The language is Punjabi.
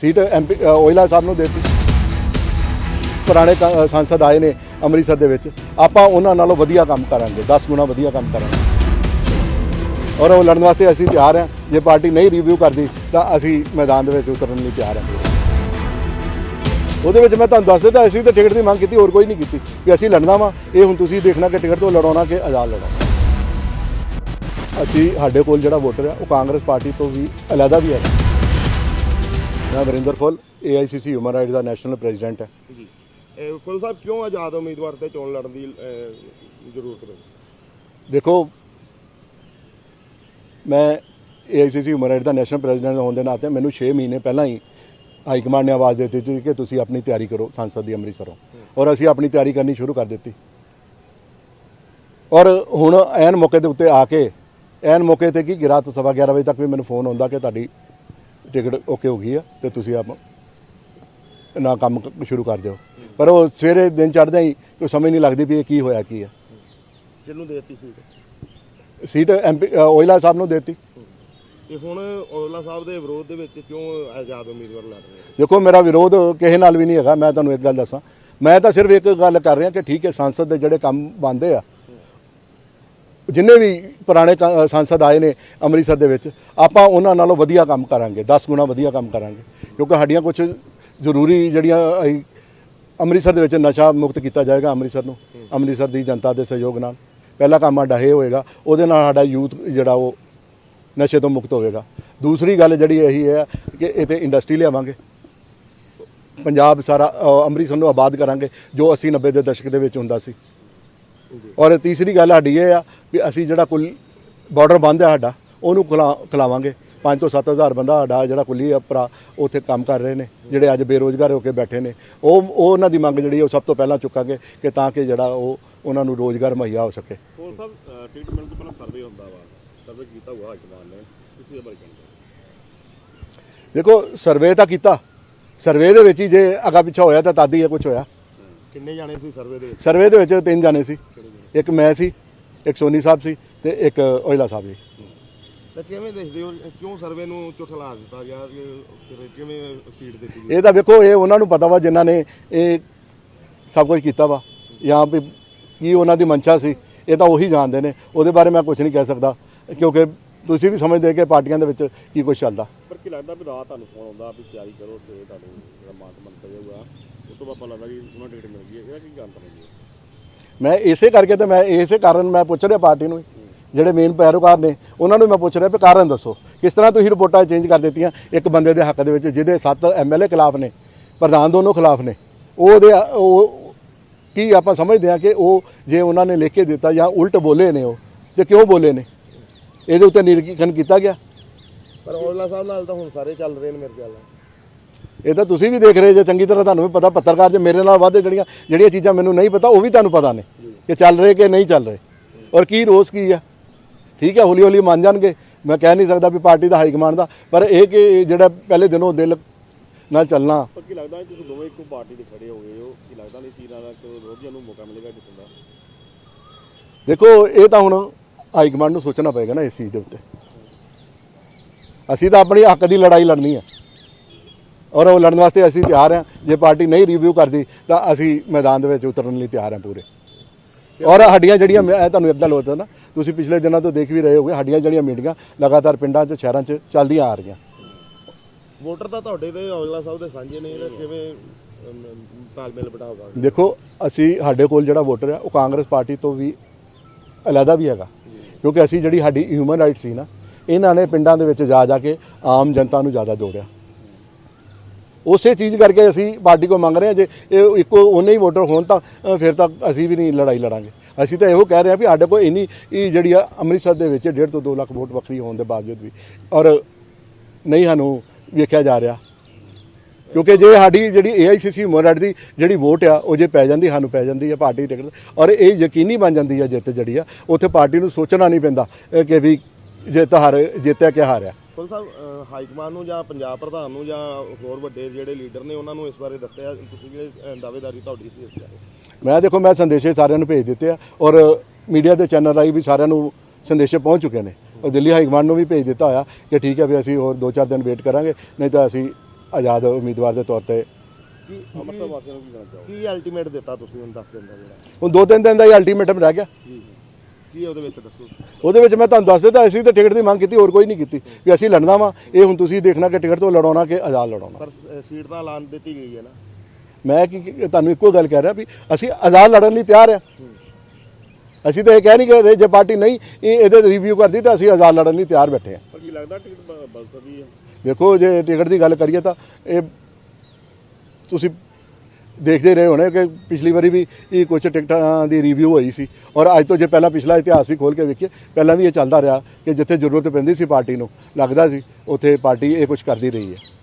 ਸੀਟ ਐਮਪੀ ਓਇਲਾ ਸਾਹਿਬ ਨੂੰ ਦੇਤੀ। ਪੁਰਾਣੇ ਕ- ਸੰਸਦ ਆਏ ਨੇ ਅੰਮ੍ਰਿਤਸਰ ਦੇ ਵਿੱਚ। ਆਪਾਂ ਉਹਨਾਂ ਨਾਲੋਂ ਵਧੀਆ ਕੰਮ ਕਰਾਂਗੇ 10 ਗੁਣਾ ਵਧੀਆ ਕੰਮ ਕਰਾਂਗੇ। ਔਰ ਉਹ ਲੜਨ ਵਾਸਤੇ ਅਸੀਂ ਤਿਆਰ ਹਾਂ। ਜੇ ਪਾਰਟੀ ਨਹੀਂ ਰਿਵਿਊ ਕਰਦੀ, ਤਾਂ ਅਸੀਂ ਮੈਦਾਨ ਦੇ ਵਿੱਚ ਉਤਰਨ ਲਈ ਤਿਆਰ ਹਾਂ। ਉਹਦੇ ਵਿੱਚ ਮੈਂ ਤੁਹਾਨੂੰ ਦੱਸ ਦਿੱਤਾ, ਅਸੀਂ ਤਾਂ ਟਿਕਟ ਦੀ ਮੰਗ ਕੀਤੀ, ਹੋਰ ਕੋਈ ਨਹੀਂ ਕੀਤੀ। ਕਿ ਅਸੀਂ ਲੜਨਾ ਵਾ, ਇਹ ਹੁਣ ਤੁਸੀਂ ਦੇਖਣਾ ਕਿ ਟਿਕਟ ਤੋਂ ਲੜਾਉਣਾ ਕਿ ਆਜ਼ਾਦ ਲੜਾਉਣਾ। ਅਸੀਂ ਸਾਡੇ ਕੋਲ ਜਿਹੜਾ ਵੋਟਰ ਹੈ, ਉਹ ਕਾਂਗਰਸ ਪਾਰਟੀ ਤੋਂ ਵੀ, ਅਲੱਗਾ ਵੀ ਹੈ। ਮੈਂ Varinder Phull AICC human rights ਦਾ ਨੈਸ਼ਨਲ ਪ੍ਰੈਜ਼ੀਡੈਂਟ ਹੈ। ਜੀ। ਇਹ ਫੁੱਲ ਸਾਹਿਬ ਕਿਉਂ ਆਜ਼ਾਦ ਉਮੀਦਵਾਰ ਤੇ ਚੋਣ ਲੜਨ ਦੀ ਜ਼ਰੂਰਤ ਹੈ ਦੇਖੋ ਮੈਂ AICC ਹਿਊਮਨ ਰਾਈਟਸ ਦਾ ਨੈਸ਼ਨਲ ਪ੍ਰੈਜ਼ੀਡੈਂਟ ਹੋਣ ਦੇ ਨਾਤੇ ਮੈਨੂੰ 6 ਮਹੀਨੇ ਪਹਿਲਾਂ ਹੀ ਹਾਈ ਕਮਾਂਡ ਨੇ ਆਵਾਜ਼ ਦਿੱਤੀ ਸੀ ਕਿ ਤੁਸੀਂ ਆਪਣੀ ਤਿਆਰੀ ਕਰੋ ਸੰਸਦ ਦੀ ਅੰਮ੍ਰਿਤਸਰੋਂ। ਔਰ ਅਸੀਂ ਆਪਣੀ ਤਿਆਰੀ ਕਰਨੀ ਸ਼ੁਰੂ ਕਰ ਦਿੱਤੀ। ਔਰ ਹੁਣ ਐਨ ਮੌਕੇ ਦੇ ਉੱਤੇ ਆ ਕੇ ਐਨ ਮੌਕੇ ਤੇ ਕੀ ਕਿ ਰਾਤ ਸਵਾ 11 ਵਜੇ ਤੱਕ ਵੀ ਮੈਨੂੰ ਫੋਨ ਆਉਂਦਾ ਕਿ ਤੁਹਾਡੀ ਟਿਕਟ ਓਕੇ ਹੋ ਗਈ ਆ ਤੇ ਤੁਸੀਂ ਆਪ ਨਾ ਕੰਮ ਸ਼ੁਰੂ ਕਰ ਦਿਓ। ਪਰ ਉਹ ਸਵੇਰੇ ਦਿਨ ਚੜ੍ਹਦੇ ਹੀ ਕੋਈ ਸਮਝ ਨਹੀਂ ਲੱਗਦੀ ਵੀ ਇਹ ਕੀ ਹੋਇਆ ਕੀ ਆ। ਜਿਹਨੂੰ ਦੇਤੀ ਸੀਟ? ਸੀਟ ਐਮਪੀ ਓਇਲਾ ਸਾਹਿਬ ਨੂੰ ਦੇਤੀ। ਤੇ ਹੁਣ ਔਜਲਾ ਸਾਹਿਬ ਦੇ ਵਿਰੋਧ ਦੇ ਵਿੱਚ ਕਿਉਂ ਆਜ਼ਾਦ ਉਮੀਦਵਾਰ ਲੜ ਰਹੇ? ਦੇਖੋ ਮੇਰਾ ਵਿਰੋਧ ਕਿਸੇ ਨਾਲ ਵੀ ਨਹੀਂ ਹੈਗਾ ਮੈਂ ਤੁਹਾਨੂੰ ਇੱਕ ਗੱਲ ਦੱਸਾਂ। ਮੈਂ ਤਾਂ ਸਿਰਫ ਇੱਕ ਗੱਲ ਕਰ ਰਿਹਾ ਕਿ ਠੀਕ ਹੈ ਸੰਸਦ ਦੇ ਜਿਹੜੇ ਕੰਮ ਬੰਦੇ ਆ ਜਿੰਨੇ ਵੀ ਪੁਰਾਣੇ ਕ- ਅ, ਸੰਸਦ ਆਏ ਨੇ ਅੰਮ੍ਰਿਤਸਰ ਦੇ ਵਿੱਚ ਆਪਾਂ ਉਹਨਾਂ ਨਾਲੋਂ ਵਧੀਆ ਕੰਮ ਕਰਾਂਗੇ 10 ਗੁਣਾ ਵਧੀਆ ਕੰਮ ਕਰਾਂਗੇ। ਕਿਉਂਕਿ ਸਾਡੀਆਂ ਕੁਝ ਜ਼ਰੂਰੀ ਜਿਹੜੀਆਂ ਅੰਮ੍ਰਿਤਸਰ ਦੇ ਵਿੱਚ ਨਸ਼ਾ ਮੁਕਤ ਕੀਤਾ ਜਾਏਗਾ ਅੰਮ੍ਰਿਤਸਰ ਨੂੰ ਅੰਮ੍ਰਿਤਸਰ ਦੀ ਜਨਤਾ ਦੇ ਸਹਿਯੋਗ ਨਾਲ। ਪਹਿਲਾ ਕੰਮ ਸਾਡਾ ਇਹ ਹੋਏਗਾ ਉਹਦੇ ਨਾਲ ਸਾਡਾ ਯੂਥ ਜਿਹੜਾ ਉਹ ਨਸ਼ੇ ਤੋਂ ਮੁਕਤ ਹੋਵੇਗਾ। ਦੂਸਰੀ ਗੱਲ ਜਿਹੜੀ ਇਹੀ ਹੈ ਕਿ ਇੱਥੇ ਇੰਡਸਟਰੀ ਲਿਆਵਾਂਗੇ। ਪੰਜਾਬ ਸਾਰਾ ਅੰਮ੍ਰਿਤਸਰ ਨੂੰ ਆਬਾਦ ਕਰਾਂਗੇ ਜੋ 80 90 ਦੇ ਦਸ਼ਕ ਦੇ ਵਿੱਚ ਹੁੰਦਾ ਸੀ। ਔਰ ਤੀਸਰੀ ਗੱਲ ਸਾਡੀ ਇਹ ਆ ਵੀ ਅਸੀਂ ਜਿਹੜਾ ਕੁੱਲ ਬਾਰਡਰ ਬੰਦ ਹੈ ਸਾਡਾ ਉਹਨੂੰ ਖੁਲਾ- ਖਿਲਾਵਾਂਗੇ। 5 ਤੋਂ 7000 ਬੰਦਾ ਸਾਡਾ ਜਿਹੜਾ ਕੁੱਲੀ ਭਰਾ ਉੱਥੇ ਕੰਮ ਕਰ ਰਹੇ ਨੇ ਜਿਹੜੇ ਅੱਜ ਬੇਰੋਜ਼ਗਾਰ ਹੋ ਕੇ ਬੈਠੇ ਨੇ। ਉਹ ਉਹ ਉਹਨਾਂ ਦੀ ਮੰਗ ਜਿਹੜੀ ਉਹ ਸਭ ਤੋਂ ਪਹਿਲਾਂ ਚੁੱਕਾਂਗੇ ਕਿ ਤਾਂ ਕਿ ਜਿਹੜਾ ਉਹ ਉਹਨਾਂ ਨੂੰ ਰੋਜ਼ਗਾਰ ਮੁਹੱਈਆ ਹੋ ਸਕੇ। ਹੋਰ ਸਭ ਟ੍ਰੀਟਮੈਂਟ ਤੋਂ ਪਹਿਲਾਂ ਸਰਵੇ ਹੁੰਦਾ ਵਾ ਸਰਵੇ ਕੀਤਾ ਹੋਇਆ ਹਾਈਕਮਾਨ ਨੇ ਤੁਸੀਂ ਇਹ ਬਾਰੇ ਕਹਿੰਦੇ ਦੇਖੋ ਸਰਵੇ ਤਾਂ ਕੀਤਾ। ਸਰਵੇ ਦੇ ਵਿੱਚ ਹੀ ਜੇ ਅਗਾ ਪਿੱਛਾ ਹੋਇਆ ਤਾਂ ਤਦ ਹੀ ਕੁਝ ਹੋਇਆ। ਕਿੰਨੇ ਜਾਣੇ ਸੀ ਸਰਵੇ ਦੇ ਵਿੱਚ? ਸਰਵੇ ਦੇ ਵਿੱਚ ਤਿੰਨ ਜਾਣੇ ਸੀ। ਇੱਕ ਮੈਂ ਸੀ ਇੱਕ ਸੋਨੀ ਸਾਹਿਬ ਸੀ ਤੇ ਇੱਕ ਓਇਲਾ ਸਾਹਿਬ ਜੀ। ਤਾਂ ਕਿਵੇਂ ਦੇਖਦੇ ਹੋ ਕਿਉਂ ਸਰਵੇ ਨੂੰ ਝੁਠਲਾ ਦਿੱਤਾ ਗਿਆ ਕਿ ਫਿਰ ਕਿਵੇਂ ਸੀਟ ਦਿੱਤੀ ਗਈ? ਇਹ ਤਾਂ ਵੇਖੋ ਇਹ ਉਹਨਾਂ ਨੂੰ ਪਤਾ ਵਾ ਜਿਨ੍ਹਾਂ ਨੇ ਇਹ ਸਭ ਕੁਝ ਕੀਤਾ ਵਾ। ਜਾਂ ਵੀ ਕੀ ਉਹਨਾਂ ਦੀ ਮਨਸ਼ਾ ਸੀ ਇਹ ਤਾਂ ਉਹੀ ਜਾਣਦੇ ਨੇ। ਉਹਦੇ ਬਾਰੇ ਮੈਂ ਕੁਝ ਨਹੀਂ ਕਹਿ ਸਕਦਾ ਕਿਉਂਕਿ ਤੁਸੀਂ ਵੀ ਸਮਝਦੇ ਕਿ ਪਾਰਟੀਆਂ ਦੇ ਵਿੱਚ ਕੀ ਕੁਝ ਚੱਲਦਾ। ਪਰ ਕੀ ਲੱਗਦਾ ਵੀ ਰਾਤ ਤੁਹਾਨੂੰ ਫੋਨ ਆਉਂਦਾ ਵੀ ਤਿਆਰੀ ਕਰੋ ਤੇ ਤੁਹਾਨੂੰ ਜਿਹੜਾ ਮਾਨ ਮੰਤਰ ਜਾਊਗਾ ਉਸ ਤੋਂ ਬਾਅਦ ਪਤਾ ਲੱਗਦਾ ਕਿ ਉਹਨਾਂ ਟਿਕਟ ਮਿਲ ਗਈ ਹੈ। ਇਹਦਾ ਕੀ ਜਾਣ ਹੈ ਮੈਂ ਇਸੇ ਕਰਕੇ ਤੇ ਮੈਂ ਇਸੇ ਕਾਰਨ ਮੈਂ ਪੁੱਛ ਰਿਹਾ ਪਾਰਟੀ ਨੂੰ ਹੀ। ਜਿਹੜੇ ਮੇਨ ਪੈਰੋਕਾਰ ਨੇ, ਉਹਨਾਂ ਨੂੰ ਮੈਂ ਪੁੱਛ ਰਿਹਾ ਵੀ ਕਾਰਨ ਦੱਸੋ। ਕਿਸ ਤਰ੍ਹਾਂ ਤੁਸੀਂ ਰਿਪੋਰਟਾਂ ਚੇਂਜ ਕਰ ਦਿੱਤੀਆਂ ਇੱਕ ਬੰਦੇ ਦੇ ਹੱਕ ਦੇ ਵਿੱਚ, ਜਿਹਦੇ 7 ਐਮਐਲਏ ਖਿਲਾਫ ਨੇ, ਪ੍ਰਧਾਨ ਦੋਨੋਂ ਖਿਲਾਫ ਨੇ। ਉਹਦੇ ਉਹ ਕੀ ਆਪਾਂ ਸਮਝਦੇ ਹਾਂ ਕਿ ਉਹ ਜੇ ਉਹਨਾਂ ਨੇ ਲਿਖ ਕੇ ਦਿੱਤਾ ਜਾਂ ਉਲਟ ਬੋਲੇ ਨੇ ਉਹ, ਤੇ ਕਿਉਂ ਬੋਲੇ ਨੇ? ਇਹਦੇ ਉੱਤੇ ਨਿਰੀਖਣ ਕੀਤਾ ਗਿਆ? ਪਰ ਔਜਲਾ ਸਾਹਿਬ ਨਾਲ ਤਾਂ ਹੁਣ ਸਾਰੇ ਚੱਲ ਰਹੇ ਨੇ ਮੇਰੇ ਖਿਆਲ ਨਾਲ। ਇਹ ਤਾਂ ਤੁਸੀਂ ਵੀ ਦੇਖ ਰਹੇ ਜੇ ਚੰਗੀ ਤਰ੍ਹਾਂ ਤੁਹਾਨੂੰ ਵੀ ਪਤਾ ਪੱਤਰਕਾਰ ਜੇ ਮੇਰੇ ਨਾਲ ਵੱਧ ਜਿਹੜੀਆਂ ਜਿਹੜੀਆਂ ਚੀਜ਼ਾਂ ਮੈਨੂੰ ਨਹੀਂ ਪਤਾ ਉਹ ਵੀ ਤੁਹਾਨੂੰ ਪਤਾ ਨੇ ਕਿ ਚੱਲ ਰਹੇ ਕਿ ਨਹੀਂ ਚੱਲ ਰਹੇ। ਔਰ ਕੀ ਰੋਸ ਕੀ ਆ? ਠੀਕ ਹੈ ਹੌਲੀ ਹੌਲੀ ਮੰਨ ਜਾਣਗੇ। ਮੈਂ ਕਹਿ ਨਹੀਂ ਸਕਦਾ ਵੀ ਪਾਰਟੀ ਦਾ ਹਾਈ ਕਮਾਂਡ ਦਾ ਪਰ ਇਹ ਕਿ ਜਿਹੜਾ ਪਹਿਲੇ ਦਿਨੋਂ ਦਿਲ ਨਾਲ ਚੱਲਣਾ। ਕੀ ਲੱਗਦਾ ਹੈ ਤੁਸੀਂ ਦੋਵੇਂ ਇੱਕੋ ਪਾਰਟੀ ਦੇ ਖੜੇ ਹੋ ਗਏ ਹੋ? ਕੀ ਲੱਗਦਾ ਨਹੀਂ ਤੀਰਾਂ ਦਾ ਕਿ ਵਿਰੋਧੀਆਂ ਨੂੰ ਮੌਕਾ ਮਿਲੇਗਾ ਜਿੱਤਣ ਦਾ? ਦੇਖੋ ਇਹ ਤਾਂ ਹੁਣ ਹਾਈ ਕਮਾਂਡ ਨੂੰ ਸੋਚਣਾ ਪਏਗਾ ਨਾ ਇਸ ਚੀਜ਼ ਦੇ ਉੱਤੇ। ਅਸੀਂ ਤਾਂ ਆਪਣੀ ਹੱਕ ਦੀ ਲੜਾਈ ਲੜਨੀ ਹੈ ਔਰ ਉਹ ਲੜਨ ਵਾਸਤੇ ਅਸੀਂ ਤਿਆਰ ਹਾਂ। ਜੇ ਪਾਰਟੀ ਨਹੀਂ ਰਿਵਿਊ ਕਰਦੀ ਤਾਂ ਅਸੀਂ ਮੈਦਾਨ ਦੇ ਵਿੱਚ ਉਤਰਨ ਲਈ ਤਿਆਰ ਹਾਂ ਪੂਰੇ। ਔਰ ਸਾਡੀਆਂ ਜਿਹੜੀਆਂ ਮੈਂ ਤੁਹਾਨੂੰ ਇੱਕ ਗੱਲ ਹੋਤਾ ਨਾ ਤੁਸੀਂ ਪਿਛਲੇ ਦਿਨਾਂ ਤੋਂ ਦੇਖ ਵੀ ਰਹੇ ਹੋਗੇ ਸਾਡੀਆਂ ਜਿਹੜੀਆਂ ਮੀਟਿੰਗਾਂ ਲਗਾਤਾਰ ਪਿੰਡਾਂ 'ਚ ਸ਼ਹਿਰਾਂ 'ਚ ਚੱਲਦੀਆਂ ਆ ਰਹੀਆਂ। ਵੋਟਰ ਤਾਂ ਤੁਹਾਡੇ ਤੇ ਔਜਲਾ ਸਾਹਿਬ ਦੇ ਸਾਂਝੇ ਨੇ ਇਹਦਾ ਕਿਵੇਂ ਤਾਲਮੇਲ ਬਿਠਾਓਗਾ ਦੇਖੋ ਅਸੀਂ ਸਾਡੇ ਕੋਲ ਜਿਹੜਾ ਵੋਟਰ ਹੈ ਉਹ ਕਾਂਗਰਸ ਪਾਰਟੀ ਤੋਂ ਵੀ ਅਲੱਗਾ ਵੀ ਹੈਗਾ। ਕਿਉਂਕਿ ਅਸੀਂ ਜਿਹੜੀ ਸਾਡੀ ਹਿਊਮਨ ਰਾਈਟ ਸੀ ਨਾ ਇਹਨਾਂ ਨੇ ਪਿੰਡਾਂ ਦੇ ਵਿੱਚ ਜਾ ਜਾ ਕੇ ਆਮ ਜਨਤਾ ਨੂੰ ਜ਼ਿਆਦਾ ਜੋੜਿਆ। ਉਸੇ ਚੀਜ਼ ਕਰਕੇ ਅਸੀਂ ਪਾਰਟੀ ਕੋ ਮੰਗ ਰਹੇ ਹਾਂ, ਜੇ ਇਹ ਇੱਕੋ ਉਹਨੇ ਹੀ ਵੋਟਰ ਹੋਣ ਤਾਂ ਫਿਰ ਤਾਂ ਅਸੀਂ ਵੀ ਨਹੀਂ ਲੜਾਈ ਲੜਾਂਗੇ। ਅਸੀਂ ਤਾਂ ਇਹੋ ਕਹਿ ਰਹੇ ਹਾਂ ਵੀ ਸਾਡੇ ਕੋਲ ਇੰਨੀ, ਇਹ ਜਿਹੜੀ ਆ ਅੰਮ੍ਰਿਤਸਰ ਦੇ ਵਿੱਚ 1.5 ਤੋਂ 2 ਲੱਖ ਵੋਟ ਵੱਖਰੀ ਹੋਣ ਦੇ ਬਾਵਜੂਦ ਵੀ। ਔਰ ਨਹੀਂ ਸਾਨੂੰ ਵੇਖਿਆ ਜਾ ਰਿਹਾ। ਕਿਉਂਕਿ ਜੇ ਸਾਡੀ ਜਿਹੜੀ ਏਆਈਸੀਸੀ ਮੋਰਡ ਦੀ ਜਿਹੜੀ ਵੋਟ ਆ, ਉਹ ਜੇ ਪੈ ਜਾਂਦੀ, ਸਾਨੂੰ ਪੈ ਜਾਂਦੀ ਆ ਪਾਰਟੀ ਟਿਕਟ ਔਰ ਇਹ ਯਕੀਨੀ ਬਣ ਜਾਂਦੀ ਆ ਜਿੱਤ ਜਿਹੜੀ ਆ, ਉੱਥੇ ਪਾਰਟੀ ਨੂੰ ਸੋਚਣਾ ਨਹੀਂ ਪੈਂਦਾ ਕਿ ਵੀ ਜਿੱਤ ਹਾਰ, ਜਿੱਤਿਆ ਕਿ ਹਾਰਿਆ। ਫੁੱਲ ਸਾਹਿਬ ਹਾਈ ਕਮਾਂਡ ਨੂੰ ਜਾਂ ਪੰਜਾਬ ਪ੍ਰਧਾਨ ਨੂੰ ਜਾਂ ਹੋਰ ਵੱਡੇ ਜਿਹੜੇ ਲੀਡਰ ਨੇ ਉਹਨਾਂ ਨੂੰ ਇਸ ਬਾਰੇ ਦੱਸਿਆ? ਤੁਸੀਂ ਜਿਹੜੇ ਦਾਅਵੇਦਾਰੀ ਤੁਹਾਡੀ ਸੀ ਇਸ ਬਾਰੇ? ਮੈਂ ਦੇਖੋ ਮੈਂ ਸੰਦੇਸ਼ੇ ਸਾਰਿਆਂ ਨੂੰ ਭੇਜ ਦਿੱਤੇ ਆ ਔਰ ਮੀਡੀਆ ਦੇ ਚੈਨਲ ਰਾਹੀਂ ਵੀ ਸਾਰਿਆਂ ਨੂੰ ਸੰਦੇਸ਼ੇ ਪਹੁੰਚ ਚੁੱਕੇ ਨੇ। ਔਰ ਦਿੱਲੀ ਹਾਈ ਕਮਾਂਡ ਨੂੰ ਵੀ ਭੇਜ ਦਿੱਤਾ ਹੋਇਆ ਕਿ ਠੀਕ ਹੈ ਵੀ ਅਸੀਂ ਹੋਰ 2-4 ਦਿਨ ਵੇਟ ਕਰਾਂਗੇ ਨਹੀਂ ਤਾਂ ਅਸੀਂ ਆਜ਼ਾਦ ਉਮੀਦਵਾਰ ਦੇ ਤੌਰ ਤੇ ਕੀ ਅੰਮ੍ਰਿਤਸਰ ਵਾਸੀਆਂ ਨੂੰ ਕੀ ਕਹਿਣਾ ਚਾਹੋਗੇ? ਕੀ ਅਲਟੀਮੇਟ ਦਿੱਤਾ ਤੁਸੀਂ ਹੁਣ ਦੱਸ ਦਿਨ ਦਾ ਜਿਹੜਾ? ਹੁਣ ਦੋ ਤਿੰਨ ਦਿਨ ਦਾ ਹੀ ਅਲਟੀਮੇਟਮ ਰਹਿ ਗਿਆ। ਜੀ। ਕੀ ਉਹਦੇ ਵਿੱਚ ਦੱਸੋ? ਉਹਦੇ ਵਿੱਚ ਮੈਂ ਤੁਹਾਨੂੰ ਦੱਸ ਦਿੱਤਾ ਅਸੀਂ ਤਾਂ ਟਿਕਟ ਦੀ ਮੰਗ ਕੀਤੀ ਹੋਰ ਕੋਈ ਨਹੀਂ ਕੀਤੀ ਵੀ ਅਸੀਂ ਲੜਨਾ ਵਾ ਇਹ ਹੁਣ ਤੁਸੀਂ ਦੇਖਣਾ ਕਿ ਟਿਕਟ ਤੋਂ ਲੜਾਉਣਾ ਕਿ ਆਜ਼ਾਦ ਲੜਾਉਣਾ। ਪਰ ਸੀਟ ਤਾਂ ਐਲਾਨ ਦਿੱਤੀ ਗਈ ਹੈ ਨਾ। ਮੈਂ ਕੀ ਤੁਹਾਨੂੰ ਇੱਕੋ ਗੱਲ ਕਹਿ ਰਿਹਾ ਵੀ ਅਸੀਂ ਆਜ਼ਾਦ ਲੜਨ ਲਈ ਤਿਆਰ ਆ ਅਸੀਂ ਤਾਂ ਇਹ ਕਹਿ ਨਹੀਂ ਰਹੇ ਜੇ ਪਾਰਟੀ ਨਹੀਂ ਇਹ ਇਹਦੇ ਰਿਵਿਊ ਕਰਦੀ ਤਾਂ ਅਸੀਂ ਆਜ਼ਾਦ ਲੜਨ ਲਈ ਤਿਆਰ ਬੈਠੇ ਆ ਪਰ ਕੀ ਲੱਗਦਾ ਟਿਕਟ ਬ- ਬਦਲ ਸਕਦੀ ਹੈ? ਦੇਖੋ ਜੇ ਟਿਕਟ ਦੀ ਗੱਲ ਕਰੀਏ ਤਾਂ ਇਹ ਤੁਸੀਂ ਦੇਖਦੇ ਰਹੇ ਹੋਣੇ ਕਿ ਪਿਛਲੀ ਵਾਰੀ ਵੀ ਇਹ ਕੁਝ ਟਿਕਟਾਂ ਦੀ ਰਿਵਿਊ ਹੋਈ ਸੀ। ਔਰ ਅੱਜ ਤੋਂ ਜੇ ਪਹਿਲਾਂ ਪਿਛਲਾ ਇਤਿਹਾਸ ਵੀ ਖੋਲ ਕੇ ਵੇਖੀਏ, ਪਹਿਲਾਂ ਵੀ ਇਹ ਚੱਲਦਾ ਰਿਹਾ ਕਿ ਜਿੱਥੇ ਜ਼ਰੂਰਤ ਪੈਂਦੀ ਸੀ ਪਾਰਟੀ ਨੂੰ, ਲੱਗਦਾ ਸੀ ਉੱਥੇ ਪਾਰਟੀ ਇਹ ਕੁਝ ਕਰਦੀ ਰਹੀ ਹੈ।